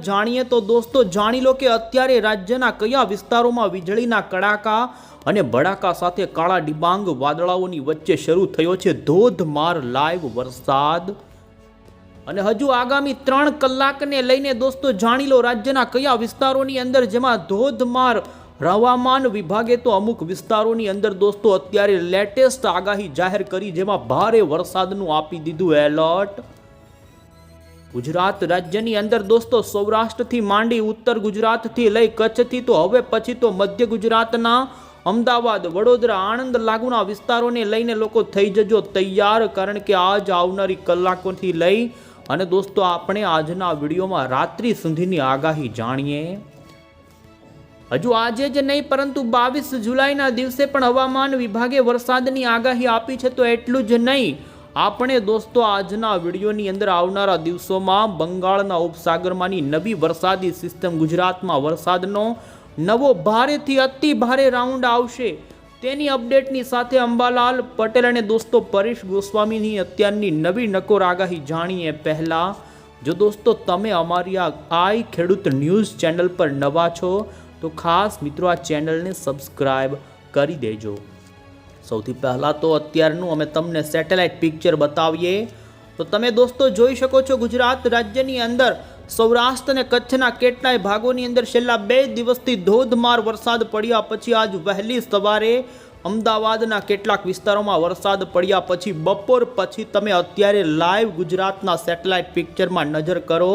જાણીએ તો દોસ્તો જાણી લો કે અત્યારે રાજ્યના કયા વિસ્તારોમાં વીજળીના કડાકા અને ભડાકા સાથે કાળા ડિબાંગ વાદળાઓની વચ્ચે શરૂ થયો છે ધોધમાર લાઈવ વરસાદ. અને હજુ આગામી ત્રણ કલાકને લઈને દોસ્તો જાણી લો રાજ્યના કયા વિસ્તારોની અંદર જેમાં ધોધમાર હવામાન વિભાગે તો અમુક વિસ્તારોની અંદર દોસ્તો અત્યારે લેટેસ્ટ આગાહી જાહેર કરી જેમાં ભારે વરસાદનું આપી દીધું એલર્ટ ગુજરાત રાજ્યની અંદર દોસ્તો સૌરાષ્ટ્રથી માંડી ઉત્તર ગુજરાતથી લઈ કચ્છથી તો હવે પછી તો મધ્ય ગુજરાતના અમદાવાદ, વડોદરા, આણંદ લાગુના વિસ્તારોને લઈને લોકો થઈ જજો તૈયાર કારણ કે આજ આવનારી કલાકોથી લઈ અને દોસ્તો આપણે આજના વિડીયોમાં રાત્રિ સુધીની આગાહી જાણીએ. હજુ આજે જ નહીં પરંતુ બાવીસ જુલાઈના દિવસે પણ હવામાન વિભાગે વરસાદની આગાહી આપી છે તો એટલું જ નહીં. આપણે દોસ્તો, આજના વિડીયોની અંદર આવનારા દિવસોમાં બંગાળના ઉપસાગરમાંની નવી વરસાદી સિસ્ટમ ગુજરાતમાં વરસાદનો નવો ભારેથી અતિ ભારે રાઉન્ડ આવશે. તેની અપડેટની સાથે અંબાલાલ પટેલ અને દોસ્તો પરેશ ગોસ્વામીની અત્યારની નવી નકોર આગાહી જાણીએ પહેલાં. જો દોસ્તો, તમે અમારી આ આઈ ખેડૂત ન્યૂઝ ચેનલ પર નવા છો, તો ખાસ મિત્રો આ ચેનલને સબસ્ક્રાઈબ કરી દેજો. સૌથી પહેલાં તો અત્યારનું અમે તમને સેટેલાઇટ પિક્ચર બતાવીએ. તો તમે દોસ્તો જોઈ શકો છો ગુજરાત રાજ્યની અંદર સૌરાષ્ટ્ર અને કચ્છના કેટલાય ભાગોની અંદર છેલ્લા બે દિવસથી ધોધમાર વરસાદ પડ્યા પછી આજ વહેલી સવારે અમદાવાદના કેટલાક વિસ્તારોમાં વરસાદ પડ્યા પછી બપોર પછી તમે અત્યારે લાઈવ ગુજરાતના સેટેલાઇટ પિક્ચરમાં નજર કરો.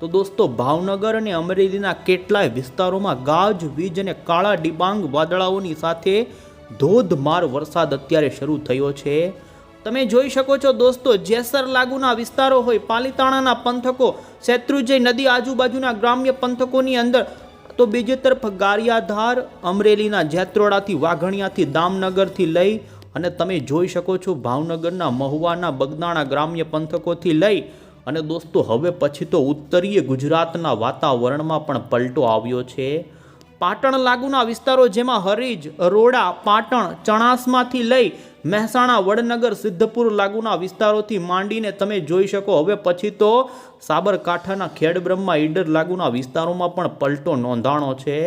તો દોસ્તો ભાવનગર અને અમરેલીના કેટલાય વિસ્તારોમાં ગાજ વીજ અને કાળા ડિબાંગ વાદળાઓની સાથે ધોધમાર વરસાદ અત્યારે શરૂ થયો છે. તમે જોઈ શકો છો દોસ્તો, જેસર લાગુના વિસ્તારો હોય, પાલીતાણાના પંથકો, શેત્રુજય નદી આજુબાજુના ગ્રામ્ય પંથકોની અંદર, તો બીજી તરફ ગારિયાધાર, અમરેલીના જેત્રોડાથી વાઘણિયાથી દામનગરથી લઈ અને તમે જોઈ શકો છો ભાવનગરના મહુવાના બગદાણા ગ્રામ્ય પંથકોથી લઈ અને દોસ્તો, હવે પછી તો ઉત્તરીય ગુજરાતના વાતાવરણમાં પણ પલટો આવ્યો છે. પાટણ લાગુના વિસ્તારો જેમાં હરીજ, રોડા, પાટણ, ચણાસમાંથી લઈ મહેસાણા, વડનગર, સિદ્ધપુર લાગુના વિસ્તારોથી માંડીને તમે જોઈ શકો. હવે પછી તો સાબરકાંઠાના ખેડબ્રહ્મા ઈડર લાગુના વિસ્તારોમાં પણ પલટો નોંધાણો છે.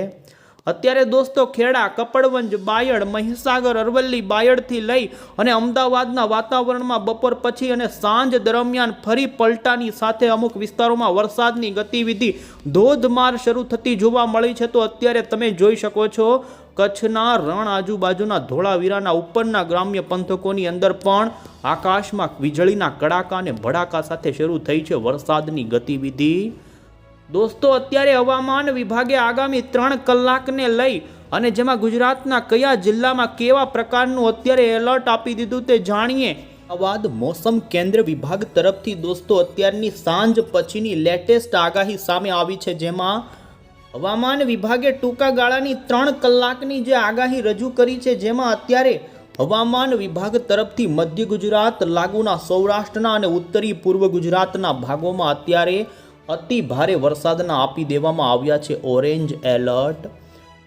અત્યારે દોસ્તો ખેડા, કપડવંજ, બાયડ, મહીસાગર, અરવલ્લી બાયડથી લઈ અને અમદાવાદના વાતાવરણમાં બપોર પછી અને સાંજ દરમિયાન ફરી પલટાની સાથે અમુક વિસ્તારોમાં વરસાદની ગતિવિધિ ધોધમાર શરૂ થતી જોવા મળી છે. તો અત્યારે તમે જોઈ શકો છો, કચ્છના રણ આજુબાજુના ધોળાવીરાના ઉપરના ગ્રામ્ય પંથકોની અંદર પણ આકાશમાં વીજળીના કડાકા અને ભડાકા સાથે શરૂ થઈ છે વરસાદની ગતિવિધિ. દોસ્તો, અત્યારે હવામાન વિભાગે આગામી ત્રણ કલાકને લઈ અને જેમાં ગુજરાતના કયા જિલ્લામાં કેવા પ્રકારનું અત્યારે એલર્ટ આપી દીધું તે જાણીએ. અમદાવાદ મોસમ કેન્દ્ર વિભાગ તરફથી દોસ્તો, અત્યારની સાંજ પછીની લેટેસ્ટ આગાહી સામે આવી છે, જેમાં હવામાન વિભાગે ટૂંકા ગાળાની ત્રણ કલાકની જે આગાહી રજૂ કરી છે, જેમાં અત્યારે હવામાન વિભાગ તરફથી મધ્ય ગુજરાત, લાગુના સૌરાષ્ટ્રના અને ઉત્તરી પૂર્વ ગુજરાતના ભાગોમાં અત્યારે અતિ ભારે વરસાદના આપી દેવામાં આવ્યા છે ઓરેન્જ એલર્ટ.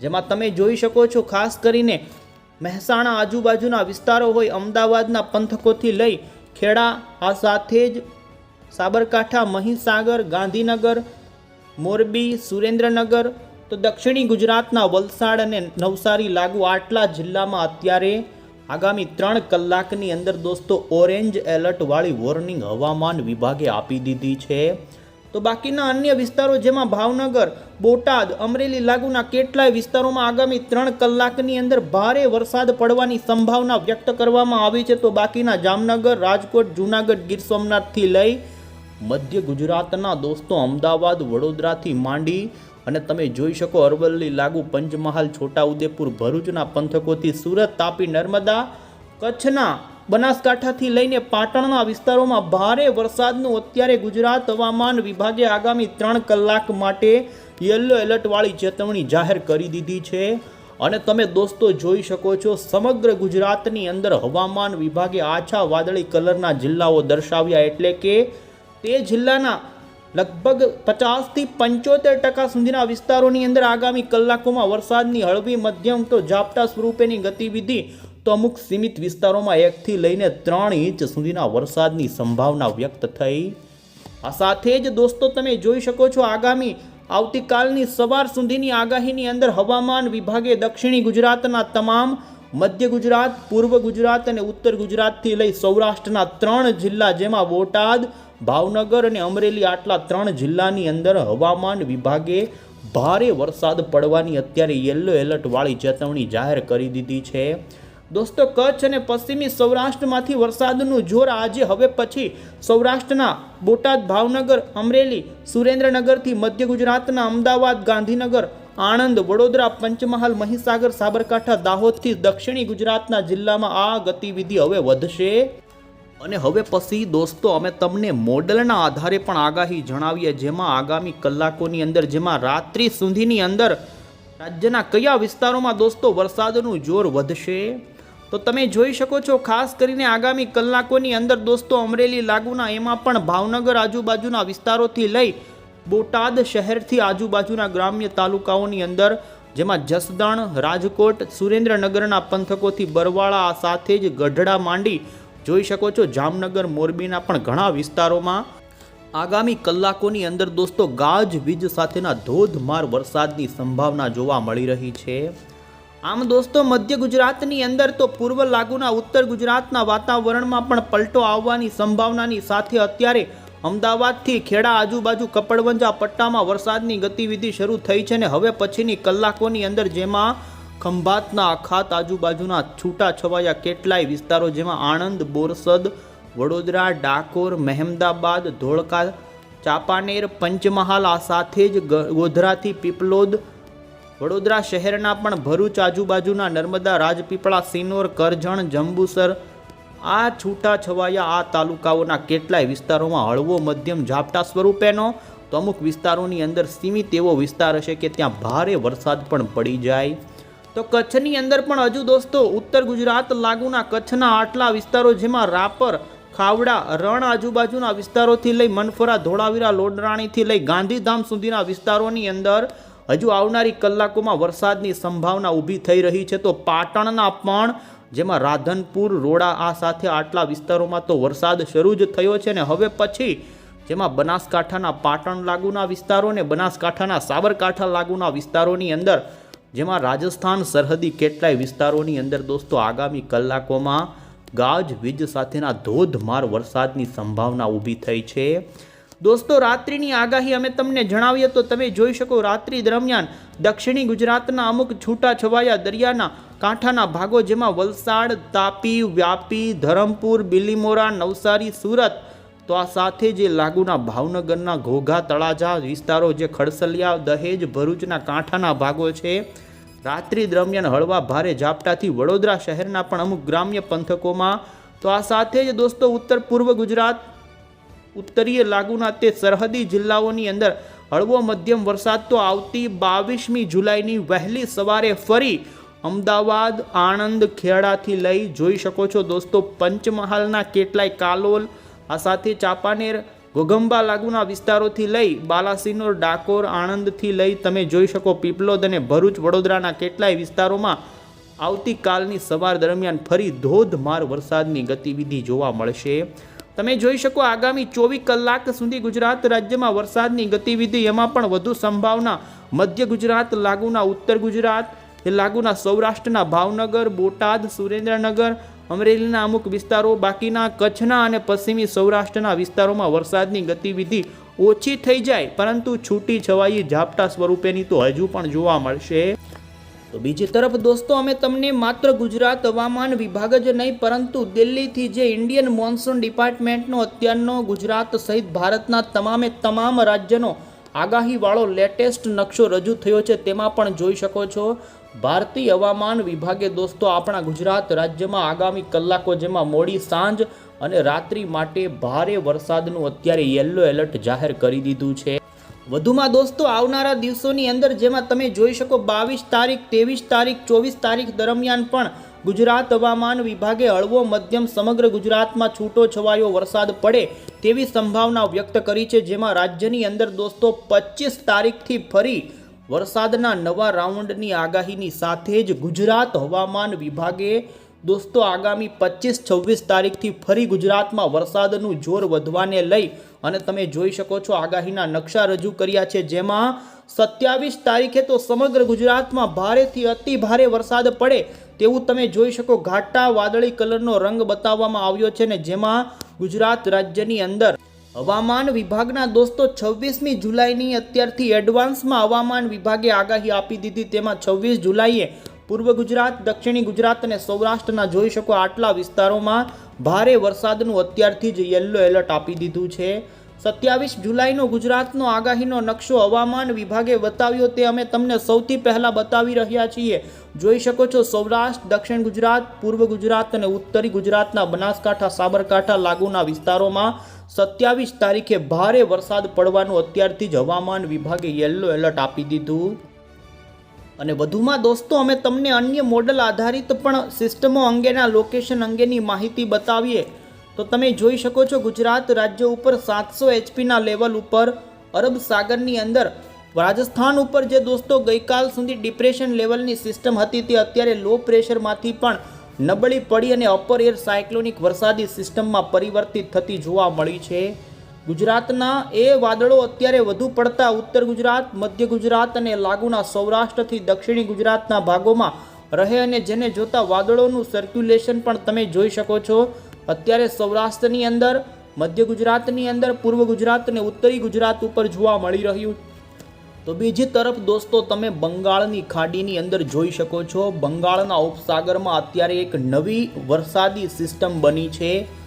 જેમાં તમે જોઈ શકો છો, ખાસ કરીને મહેસાણા આજુબાજુના વિસ્તારો હોય, અમદાવાદના પંથકોથી લઈ ખેડા, આ સાથે જ સાબરકાંઠા, મહીસાગર, ગાંધીનગર, મોરબી, સુરેન્દ્રનગર, તો દક્ષિણી ગુજરાતના વલસાડ અને નવસારી લાગુ આટલા જિલ્લામાં અત્યારે આગામી ત્રણ કલાકની અંદર દોસ્તો, ઓરેન્જ એલર્ટવાળી વોર્નિંગ હવામાન વિભાગે આપી દીધી છે. તો બાકીના અન્ય વિસ્તારો જેમાં ભાવનગર, બોટાદ, અમરેલી લાગુના કેટલાય વિસ્તારોમાં આગામી ત્રણ કલાકની અંદર ભારે વરસાદ પડવાની સંભાવના વ્યક્ત કરવામાં આવી છે. તો બાકીના જામનગર, રાજકોટ, જૂનાગઢ, ગીર સોમનાથથી લઈ મધ્ય ગુજરાતના દોસ્તો અમદાવાદ, વડોદરાથી માંડી અને તમે જોઈ શકો અરવલ્લી, લાગુ, પંચમહાલ, છોટાઉદેપુર, ભરૂચના પંથકોથી સુરત, તાપી, નર્મદા, કચ્છના બનાસકાંઠાથી લઈને પાટણના વિસ્તારોમાં ભારે વરસાદનું અત્યારે ગુજરાત હવામાન વિભાગે આગામી ત્રણ કલાક માટે યલો એલર્ટવાળી ચેતવણી જાહેર કરી દીધી છે. અને તમે દોસ્તો જોઈ શકો છો, સમગ્ર ગુજરાતની અંદર હવામાન વિભાગે આછા વાદળી કલરના જિલ્લાઓ દર્શાવ્યા એટલે કે તે જિલ્લાના લગભગ પચાસથી પંચોતેર ટકા સુધીના વિસ્તારોની અંદર આગામી કલાકોમાં વરસાદની હળવી મધ્યમ તો ઝાપટા સ્વરૂપેની ગતિવિધિ તો અમુક સીમિત વિસ્તારોમાં એકથી લઈને ત્રણ ઇંચ સુધીના વરસાદની સંભાવના વ્યક્ત થઈ. આ સાથે જ દોસ્તો, તમે જોઈ શકો છો આગામી આવતીકાલની સવાર સુધીની આગાહીની અંદર હવામાન વિભાગે દક્ષિણી ગુજરાતના તમામ મધ્ય ગુજરાત, પૂર્વ ગુજરાત અને ઉત્તર ગુજરાતથી લઈ સૌરાષ્ટ્રના ત્રણ જિલ્લા જેમાં બોટાદ, ભાવનગર અને અમરેલી આટલા ત્રણ જિલ્લાની અંદર હવામાન વિભાગે ભારે વરસાદ પડવાની અત્યારે યલો એલર્ટવાળી ચેતવણી જાહેર કરી દીધી છે. દોસ્તો, કચ્છ અને પશ્ચિમી સૌરાષ્ટ્રમાંથી વરસાદનું જોર આજે હવે પછી સૌરાષ્ટ્રના બોટાદ, ભાવનગર, અમરેલી, સુરેન્દ્રનગરથી મધ્ય ગુજરાતના અમદાવાદ, ગાંધીનગર, આણંદ, વડોદરા, પંચમહાલ, મહીસાગર, સાબરકાંઠા, દાહોદથી દક્ષિણી ગુજરાતના જિલ્લામાં આ ગતિવિધિ હવે વધશે. અને હવે પછી દોસ્તો, અમે તમને મોડલના આધારે પણ આગાહી જણાવીએ, જેમાં આગામી કલાકોની અંદર, જેમાં રાત્રિ સુધીની અંદર રાજ્યના કયા વિસ્તારોમાં દોસ્તો વરસાદનું જોર વધશે? તો તમે જોઈ શકો છો, ખાસ કરીને આગામી કલાકોની અંદર દોસ્તો, અમરેલી લાગુના એમાં પણ ભાવનગર આજુબાજુના વિસ્તારોથી લઈ બોટાદ શહેરથી આજુબાજુના ગ્રામ્ય તાલુકાઓની અંદર, જેમાં જસદણ, રાજકોટ, સુરેન્દ્રનગરના પંથકોથી બરવાળા સાથે જ ગઢડા માંડી, જોઈ શકો છો, જામનગર, મોરબીના પણ ઘણા વિસ્તારોમાં. આગામી કલાકોની અંદર દોસ્તો, ગાજ, વીજ સાથેના ધોધમાર વરસાદની સંભાવના જોવા મળી રહી છે. આમ દોસ્તો, મધ્ય ગુજરાતની અંદર તો પૂર્વ લાગુના ઉત્તર ગુજરાતના વાતાવરણમાં પણ પલટો આવવાની સંભાવનાની સાથે અત્યારે અમદાવાદથી ખેડા આજુબાજુ કપડવંજા પટ્ટામાં વરસાદની ગતિવિધિ શરૂ થઈ છે ને હવે પછીની કલાકોની અંદર જેમાં ખંભાતના અખાત આજુબાજુના છૂટા છવાયા કેટલાય વિસ્તારો જેમાં આણંદ, બોરસદ, વડોદરા, ડાકોર, મહેમદાબાદ, ધોળકા, ચાપાનેર, પંચમહાલ, આ સાથે જ ગોધરાથી પીપલોદ વડોદરા શહેરના પણ ભરૂચ આજુબાજુના નર્મદા રાજપીપળા, સિનોર, કરજણ, જંબુસર, આ છૂટા છવાયા આ તાલુકાઓના કેટલાય વિસ્તારોમાં હળવો મધ્યમ ઝાપટા સ્વરૂપેનો તો અમુક વિસ્તારોની અંદર સીમિત એવો વિસ્તાર હશે કે ત્યાં ભારે વરસાદ પણ પડી જાય. તો કચ્છની અંદર પણ હજુ દોસ્તો, ઉત્તર ગુજરાત લાગુના કચ્છના આટલા વિસ્તારો જેમાં રાપર, ખાવડા, રણ આજુબાજુના વિસ્તારોથી લઈ મનફરા, ધોળાવીરા, લોડરાણીથી લઈ ગાંધીધામ સુધીના વિસ્તારોની અંદર હજુ આવનારી કલાકોમાં વરસાદની સંભાવના ઊભી થઈ રહી છે. તો પાટણના પણ જેમાં રાધનપુર, રોડા આ સાથે આટલા વિસ્તારોમાં તો વરસાદ શરૂ જ થયો છે ને હવે પછી જેમાં બનાસકાંઠાના પાટણ લાગુના વિસ્તારો ને બનાસકાંઠાના સાબરકાંઠા લાગુના વિસ્તારોની અંદર જેમાં રાજસ્થાન સરહદી કેટલાય વિસ્તારોની અંદર દોસ્તો આગામી કલાકોમાં ગાજ, વીજ સાથેના ધોધમાર વરસાદની સંભાવના ઊભી થઈ છે. દોસ્તો, રાત્રિની આગાહી અમે તમને જણાવીએ તો તમે જોઈ શકો રાત્રિ દરમિયાન દક્ષિણી ગુજરાતના અમુક છૂટાછવાયા દરિયાના કાંઠાના ભાગો જેમાં વલસાડ, તાપી, વ્યાપી, ધરમપુર, બિલીમોરા, નવસારી, સુરત તો આ સાથે જે લાગુના ભાવનગરના ઘોઘા તળાજા વિસ્તારો જે ખડસલિયા, દહેજ, ભરૂચના કાંઠાના ભાગો છે, રાત્રિ દરમિયાન હળવા ભારે ઝાપટાથી વડોદરા શહેરના પણ અમુક ગ્રામ્ય પંથકોમાં તો આ સાથે જ દોસ્તો ઉત્તર પૂર્વ ગુજરાત ઉત્તરીય લાગુના તે સરહદી જિલ્લાઓની અંદર હળવો મધ્યમ વરસાદ તો આવતી બાવીસમી જુલાઈની વહેલી સવારે ફરી અમદાવાદ, આણંદ, ખેડાથી લઈ જોઈ શકો છો દોસ્તો, પંચમહાલના કેટલાય કાલોલ, આ સાથે ચાપાનેર ગોગંબા લાગુના વિસ્તારોથી લઈ બાલાસિનોર, ડાકોર, આણંદથી લઈ તમે જોઈ શકો પીપલોદ અને ભરૂચ, વડોદરાના કેટલાય વિસ્તારોમાં આવતીકાલની સવાર દરમિયાન ફરી ધોધમાર વરસાદની ગતિવિધિ જોવા મળશે. તમે જોઈ શકો આગામી ચોવીસ કલાક સુધી ગુજરાત રાજ્યમાં વરસાદની ગતિવિધિ, એમાં પણ વધુ સંભાવના. મધ્ય ગુજરાત, લાગુના ઉત્તર ગુજરાત, એ લાગુના સૌરાષ્ટ્રના ભાવનગર, બોટાદ, સુરેન્દ્રનગર, અમરેલીના અમુક વિસ્તારો, બાકીના કચ્છના અને પશ્ચિમી સૌરાષ્ટ્રના વિસ્તારોમાં વરસાદની ગતિવિધિ ઓછી થઈ જાય, પરંતુ છૂટી છવાઈ ઝાપટા સ્વરૂપેની તો હજુ પણ જોવા મળશે. તો બીજી તરફ દોસ્તો, અમે તમને માત્ર ગુજરાત હવામાન વિભાગ જ નહીં, પરંતુ દિલ્હીથી જે ઇન્ડિયન મોન્સૂન ડિપાર્ટમેન્ટનો અત્યારનો ગુજરાત સહિત ભારતના તમામે તમામ રાજ્યનો આગાહીવાળો લેટેસ્ટ નકશો રજૂ થયો છે, તેમાં પણ જોઈ શકો છો. ભારતીય હવામાન વિભાગે દોસ્તો, આપણા ગુજરાત રાજ્યમાં આગામી કલાકો જેમાં મોડી સાંજ અને રાત્રિ માટે ભારે વરસાદનું અત્યારે યલો એલર્ટ જાહેર કરી દીધું છે. વધુમાં દોસ્તો, આવનારા દિવસોની અંદર જેમાં તમે જોઈ શકો બાવીસ તારીખ, ત્રેવીસ તારીખ, ચોવીસ તારીખ દરમિયાન પણ ગુજરાત હવામાન વિભાગે હળવો, મધ્યમ, સમગ્ર ગુજરાતમાં છૂટો છવાયો વરસાદ પડે તેવી સંભાવના વ્યક્ત કરી છે, જેમાં રાજ્યની અંદર દોસ્તો પચીસ તારીખથી ફરી વરસાદના નવા રાઉન્ડની આગાહીની સાથે જ ગુજરાત હવામાન વિભાગે દોસ્તો, આગામી પચીસ, છવ્વીસ તારીખથી ફરી ગુજરાતમાં વરસાદનું જોર વધવાને લઈ અને તમે જોઈ શકો છો આગાહીના નકશા રજૂ કર્યા છે, જેમાં સત્યાવીસ તારીખે તો સમગ્ર ગુજરાતમાં ભારેથી અતિ ભારે વરસાદ પડે તેવું તમે જોઈ શકો. ઘાટા વાદળી કલરનો રંગ બતાવવામાં આવ્યો છે ને જેમાં ગુજરાત રાજ્યની અંદર હવામાન વિભાગના દોસ્તો, છવ્વીસમી જુલાઈની અત્યારથી એડવાન્સમાં હવામાન વિભાગે આગાહી આપી દીધી. તેમાં છવ્વીસ જુલાઈએ પૂર્વ ગુજરાત, દક્ષિણી ગુજરાત અને સૌરાષ્ટ્રના જોઈ શકો આટલા વિસ્તારોમાં ભારે વરસાદનું અત્યારથી જ યલો એલર્ટ આપી દીધું છે. સત્યાવીસ જુલાઈનો ગુજરાતનો આગાહીનો નકશો હવામાન વિભાગે બતાવ્યો તે અમે તમને સૌથી પહેલાં બતાવી રહ્યા છીએ. જોઈ શકો છો સૌરાષ્ટ્ર, દક્ષિણ ગુજરાત, પૂર્વ ગુજરાત અને ઉત્તરી ગુજરાતના બનાસકાંઠા, સાબરકાંઠા લાગુના વિસ્તારોમાં સત્યાવીસ તારીખે ભારે વરસાદ પડવાનું અત્યારથી જ હવામાન વિભાગે યલો એલર્ટ આપી દીધું. અને વધુમાં દોસ્તો, અમે તમને અન્ય મોડલ આધારિત પણ સિસ્ટમો અંગેના લોકેશન અંગેની માહિતી બતાવીએ. તો તમે જોઈ શકો છો ગુજરાત રાજ્ય ઉપર સાતસો એચપીના લેવલ ઉપર, અરબ સાગરની અંદર, રાજસ્થાન ઉપર જે દોસ્તો ગઈકાલ સુધી ડિપ્રેશન લેવલની સિસ્ટમ હતી, તે અત્યારે લો પ્રેશરમાંથી પણ નબળી પડી અને અપર એર સાયક્લોનિક વરસાદી સિસ્ટમમાં પરિવર્તિત થતી જોવા મળી છે. ગુજરાતના એ વાદળો અત્યારે વધુ પડતા ઉત્તર ગુજરાત, મધ્ય ગુજરાત અને લાગુના સૌરાષ્ટ્રથી દક્ષિણી ગુજરાતના ભાગોમાં રહે અને જેને જોતા વાદળોનું સર્ક્યુલેશન પણ તમે જોઈ શકો છો. અત્યારે સૌરાષ્ટ્રની અંદર, મધ્ય ગુજરાતની અંદર, પૂર્વ ગુજરાત અને ઉત્તરી ગુજરાત ઉપર જોવા મળી રહ્યું. તો બીજી તરફ દોસ્તો તમે બંગાળની ખાડીની અંદર જોઈ શકો છો. બંગાળના ઉપસાગરમાં અત્યારે એક નવી વરસાદી સિસ્ટમ બની છે.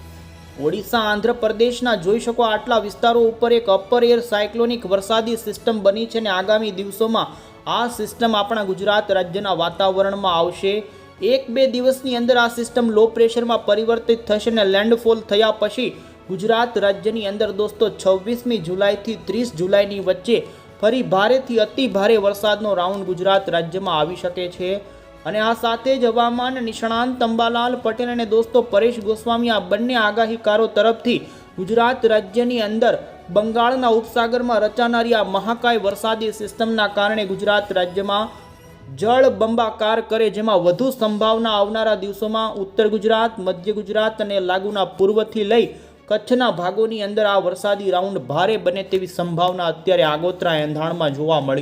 ઓડિશા આંધ્રપ્રદેશના જોઈ શકો આટલા વિસ્તારો ઉપર એક અપર એર સાયક્લોનિક વરસાદી સિસ્ટમ બની છે અને આગામી દિવસોમાં આ સિસ્ટમ આપણા ગુજરાત રાજ્યના વાતાવરણમાં આવશે. એક બે દિવસની અંદર આ સિસ્ટમ લો પ્રેશરમાં પરિવર્તિત થશે અને લેન્ડફોલ થયા પછી ગુજરાત રાજ્યની અંદર દોસ્તો છવ્વીસમી જુલાઈથી ત્રીસ જુલાઈની વચ્ચે ફરી ભારેથી અતિ ભારે વરસાદનો રાઉન્ડ ગુજરાત રાજ્યમાં આવી શકે છે. અને આ સાથે જ હવામાન નિષ્ણાંત અંબાલાલ પટેલ અને દોસ્તો પરેશ ગોસ્વામી આ બંને આગાહીકારો તરફથી ગુજરાત રાજ્યની અંદર બંગાળના ઉપસાગરમાં રચાનારી આ મહાકાય વરસાદી સિસ્ટમના કારણે ગુજરાત રાજ્યમાં જળ બંબાકાર કરે, જેમાં વધુ સંભાવના આવનારા દિવસોમાં ઉત્તર ગુજરાત, મધ્ય ગુજરાત અને લાગુના પૂર્વથી લઈ કચ્છના ભાગોની અંદર આ વરસાદી રાઉન્ડ ભારે બને તેવી સંભાવના અત્યારે આગોતરા એંધાણમાં જોવા મળી